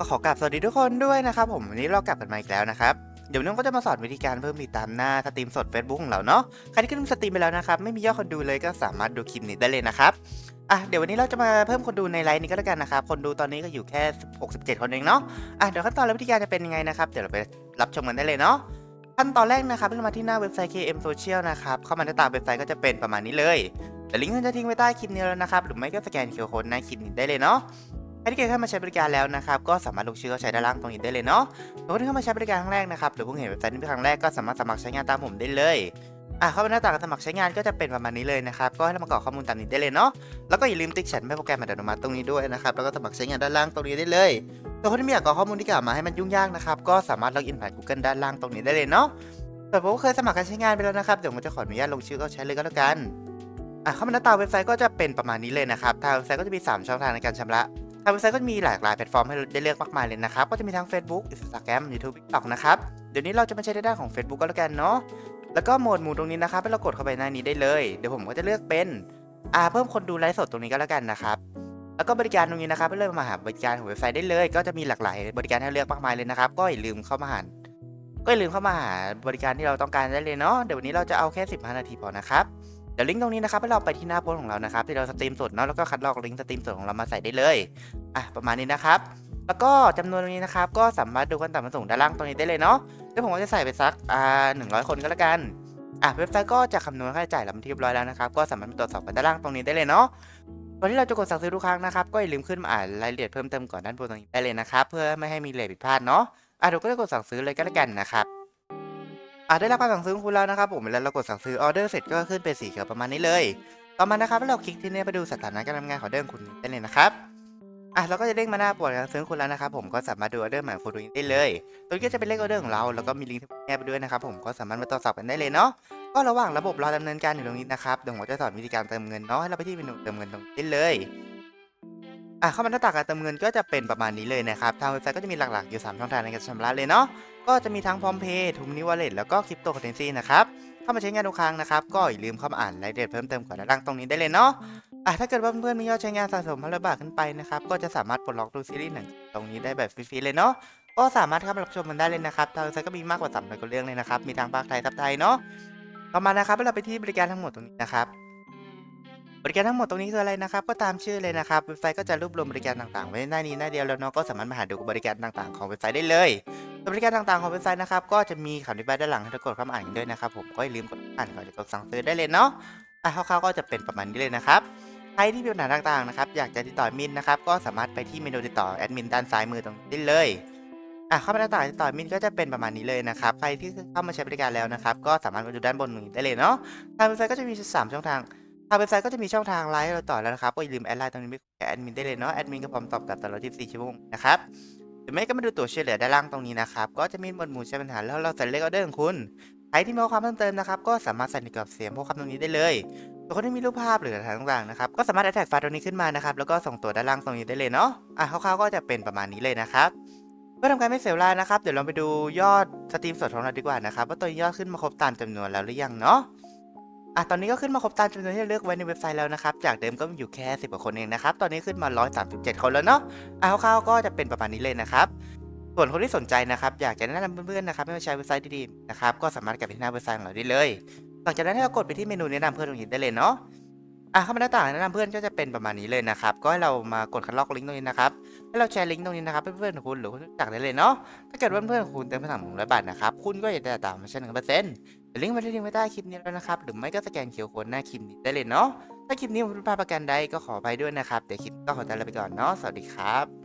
ก็ขอกราบสวัสดีทุกคนด้วยนะครับผมวันนี้เรากลับกันมาอีกแล้วนะครับเดี๋ยววันนี้ก็จะมาสอนวิธีการเพิ่มติดตามหน้าสตรีมสด Facebook ของเราเนาะใครที่ขึ้นสตรีมไปแล้วนะครับไม่มียอดคนดูเลยก็สามารถดูคลิปนี้ได้เลยนะครับอะเดี๋ยววันนี้เราจะมาเพิ่มคนดูในไลฟ์นี้ก็แล้วกันนะครับคนดูตอนนี้ก็อยู่แค่ 67 คนเองเนาะอะเดี๋ยวขั้นตอนและวิธีการจะเป็นยังไงนะครับเดี๋ยวเราไปรับชมกันได้เลยเนาะขั้นตอนแรกนะครับเพิ่งมาที่หน้าเว็บไซต์ KM Social นะครับเข้ามาหน้าตาเว็บไซต์ก็จะเป็นประมาณนี้เลยเดี๋ยวลิงก์จะทิ้งไว้ใต้คลิปนี้แล้วนะครับหรือไม่ก็สแกน QR Code ในคลิปนี้ได้เลยเนาะ ใครที่เคยเข้ามาใช้บริการแล้วนะครับก็สามารถลงชื่อเข้าใช้ด้านล่างตรงนี้ได้เลยเนาะหรือว่าที่เข้ามาใช้บริการครั้งแรกนะครับหรือเพิ่งเห็นเว็บไซต์นี้เป็นครั้งแรกก็สามารถสมัครใช้งานตามผมได้เลยอะเข้าไปหน้าต่างการสมัครใช้งานก็จะเป็นประมาณนี้เลยนะครับก็ให้เรามากรอกข้อมูลตามนี้ได้เลยเนาะแล้วก็อย่าลืมติ๊กแชทไม่โปรแกรมอัตโนมัติตรงนี้ด้วยนะครับแล้วก็สมัครใช้งานด้านล่างตรงนี้ได้เลยส่วนคนที่ไม่อยากกรอกข้อมูลที่กล่าวมาให้มันยุ่งยากนะครับก็สามารถล็อกอินผ่าน Google ด้านล่างตรงนี้ได้เลยเนาะแต่ผมก็เคยสมัครการใช้งานไปแล้วนะครับเดี๋ยวผมจะขออนุญาตลงชื่อเข้าใช้เลยก็แล้วกันอะเข้ามาหน้าตาเว็บไซต์ก็จะเป็นประมาณนี้เลยนะครับทางเว็บไซต์ก็จะมีสามช่องทางในการชำระ ทางเว็บไซต์ก็มีหลากหลายแพลตฟอร์มให้ได้เลือกมากมายเลยนะครับ ก็จะมีทั้ง Facebook Instagram YouTube TikTok นะครับ เดี๋ยวนี้เราจะมาใช้ในด้านของ Facebook ก็แล้วกันเนาะ แล้วก็โหมดหมู่ตรงนี้นะครับให้เรากดเข้าไปหน้านี้ได้เลย เดี๋ยวผมก็จะเลือกเป็น อ่า เพิ่มคนดูไลฟ์สดตรงนี้ก็แล้วกันนะครับ แล้วก็บริการตรงนี้นะครับให้เริ่มมาหาบริการของเว็บไซต์ได้เลย ก็จะมีหลากหลายบริการให้เลือกมากมายเลยนะครับ ก็อย่าลืมเข้ามาหาก็อย่าลืมเข้ามาหาบริการที่เราต้องการได้เลยเนาะ เดี๋ยววันนี้เราจะเอาแค่ 15 นาทีพอนะครับ เดี๋ยวลิงก์ตรงนี้นะครับให้เราไปที่หน้าโพสของเรานะครับที่เราสตรีมสดเนาะแล้วก็คัดลอกลิงก์สตรีมสดของเรามาใส่ได้เลยอะประมาณนี้นะครับ แล้วก็จำนวนตรงนี้นะครับก็สามารถดูกันตามมาส่งด้านล่างตรงนี้ได้เลยเนาะเดี๋ยวผมก็จะใส่ไปสักอ่าหนึ่งร้อยคนก็แล้วกันอะเว็บไซต์ก็จะคำนวณค่าใช้จ่ายเราที่เรียบร้อยแล้วนะครับก็สามารถตรวจสอบกันด้านล่างตรงนี้ได้เลยเนาะก่อนที่เราจะกดสั่งซื้อทุกครั้งนะครับก็อย่าลืมขึ้นมาอ่านรายละเอียดเพิ่มเติมก่อนด้านบนตรงนี้ได้เลยนะครับเพื่อไม่ให้มีเลทผิดพลาดเนาะอะเดี๋ยวก็จะกดสั่งซื้อเลยก็แล้วกันนะครับ อะได้รับการสั่งซื้อของคุณแล้วนะครับผมแล้วเรากดสั่งซื้อออเดอร์เสร็จก็ขึ้นเป็นสีเขียวประมาณนี้เลย ต่อมานะครับเราคลิกที่นี่ไปดูสถานะการทำงานของเดอร์ของคุณได้เลยนะครับอะเราก็จะเด้งมาหน้าปวดการซื้อคุณแล้วนะครับผมก็สามารถดูออเดอร์ใหม่คุณตรงนี้ได้เลยตรงนี้ก็จะเป็นเลขออเดอร์ของเราแล้วก็มีลิงก์ที่แนบไปด้วยนะครับผมก็สามารถมาตรวจสอบกันได้เลยเนาะก็ระหว่างระบบรอดำเนินการอยู่ตรงนี้นะครับเดี๋ยวผมจะสอนวิธีการเติมเงินเนาะให้เราไปที่เมนูเติมเงินตรงนี้เลย อะเข้ามาหน้าต่างการเติมเงินก็จะเป็นประมาณนี้เลยนะครับ ทางเว็บไซต์ก็จะมีหลักๆ อยู่ 3 ช่องทางในการชำระเลยเนาะ ก็จะมีทั้งพร้อมเพย์ทูมนิวอลเล็ตแล้วก็คริปโตเคอเรนซีนะครับ เข้ามาใช้งานทุกครั้งนะครับ ก็อย่าลืมเข้ามาอ่านรายละเอียดเพิ่มเติมก่อนด้านล่างตรงนี้ได้เลยเนาะ อะถ้าเกิดว่าเพื่อนๆมียอดใช้งานสะสมพันละบาทขึ้นไปนะครับ ก็จะสามารถปลดล็อกดูซีรีส์หนังตรงนี้ได้แบบฟรีๆเลยเนาะ ก็สามารถเข้ามารับชมมันได้เลยนะครับ ทางเว็บไซต์ก็มีมากกว่า300กว่าเรื่องเลยนะครับ มีทางภาคไทยทับไทยเนาะ ต่อมานะครับเราไปที่บริการทั้งหมดตรงนี้นะครับ บริการทั้งหมดตรงนี้คืออะไรนะครับ ก็ตามชื่อเลยนะครับ เว็บไซต์ก็จะรวบรวมบริการต่างๆ ไว้ในหน้านี้หน้าเดียวแล้วเนาะ ก็สามารถมาหาดูบริการต่างๆ ของเว็บไซต์ได้เลยบริการต่างๆของเว็บไซต์นะครับ ก็จะมีคำอธิบายด้านหลังให้ทุกคนเข้ามาอ่านกันด้วยนะครับ ผมก็อย่าลืมกดอ่านก่อนจะกดสั่งซื้อได้เลยเนาะ อะคร่าวๆก็จะเป็นประมาณนี้เลยนะครับ ใครที่มีปัญหาต่างๆนะครับ อยากจะติดต่อมินนะครับ ก็สามารถไปที่เมนูติดต่อแอดมินด้านซ้ายมือตรงนี้ได้เลยอะเข้ามาหน้าต่างติดต่อมินก็จะเป็นประมาณนี้เลยนะครับ ใครที่เข้ามาใช้บริการแล้วนะครับ ก็สามารถมาดูด้านบนนี้ได้เลยเนาะ ทางเว็บไซต์ก็จะมีสามช่องทาง ทางเว็บไซต์ก็จะมีช่องทางไลน์ให้เราต่อแล้วนะครับ ก็อย่าลืมแอดไลน์ตรงนี้ไปแอดมินได้เลยเนาะ แอดมินก็พร้อมตอบกลับตลอด 24 ชั่วโมงนะครับ หรือไม่ก็มาดูตัวช่วยเหลือด้านล่างตรงนี้นะครับ ก็จะมีหมวดหมู่ใช้ปัญหาแล้วเราใส่เลขออเดอร์ของคุณ ใครที่มีข้อความเพิ่มเติมนะครับ ก็สามารถใส่ในกรอบเสียงพวกคำตรงนี้ได้เลยส่วนคนที่มีรูปภาพหรือหลักฐานต่างๆนะครับ ก็สามารถแอดแท็กไฟล์ตรงนี้ขึ้นมานะครับ แล้วก็ส่งตัวด้านล่างตรงนี้ได้เลยเนาะ อะคร่าวๆก็จะเป็นประมาณนี้เลยนะครับเพื่อทำการไม่เสียเวลานะครับ เดี๋ยวเราไปดูยอดสตรีมสดของเราดีกว่านะครับ ว่าตัวยอดขึ้นมาครบตามจำนวนแล้วหรือยังเนาะ อะตอนนี้ก็ขึ้นมาครบตามจำนวนที่เลือกไว้ในเว็บไซต์แล้วนะครับ จากเดิมก็มีอยู่แค่10กว่าคนเองนะครับ ตอนนี้ขึ้นมา 137 คนแล้วเนาะอะคร่าวๆก็จะเป็นประมาณนี้เลยนะครับ ส่วนคนที่สนใจนะครับอยากจะแนะนำเพื่อนๆนะครับให้มาใช้เว็บไซต์ดีๆนะครับก็สามารถกลับไปที่หน้าเว็บไซต์ของเราได้เลย หลังจากนั้นให้เรากดไปที่เมนูแนะนำเพื่อนตรงนี้ได้เลยเนาะ อะเข้ามาหน้าต่างแนะนำเพื่อนก็จะเป็นประมาณนี้เลยนะครับ ก็ให้เรามากดคัดลอกลิงก์ตรงนี้นะครับ ให้เราแชร์ลิงก์ตรงนี้นะครับให้เพื่อนๆของคุณหรือคนรู้จักได้เลยเนาะ ถ้าเกิดว่าเพื่อนๆของคุณเติมพลังหนึ่งร้อยบาทนะครับ คุณก็จะได้ตามมาเช่นหนึ่งเปอร์เซ็นต์ลิงก์มันจะทิ้งไว้ใต้คลิปนี้แล้วนะครับ หรือไม่ก็สแกนเคียวโค้ดหน้าคลิปนี้ได้เลยเนาะ ถ้าคลิปนี้ผมพลาดประการใดก็ขออภัยด้วยนะครับ เดี๋ยวคลิปก็ขอตัวลาไปก่อนเนาะ สวัสดีครับ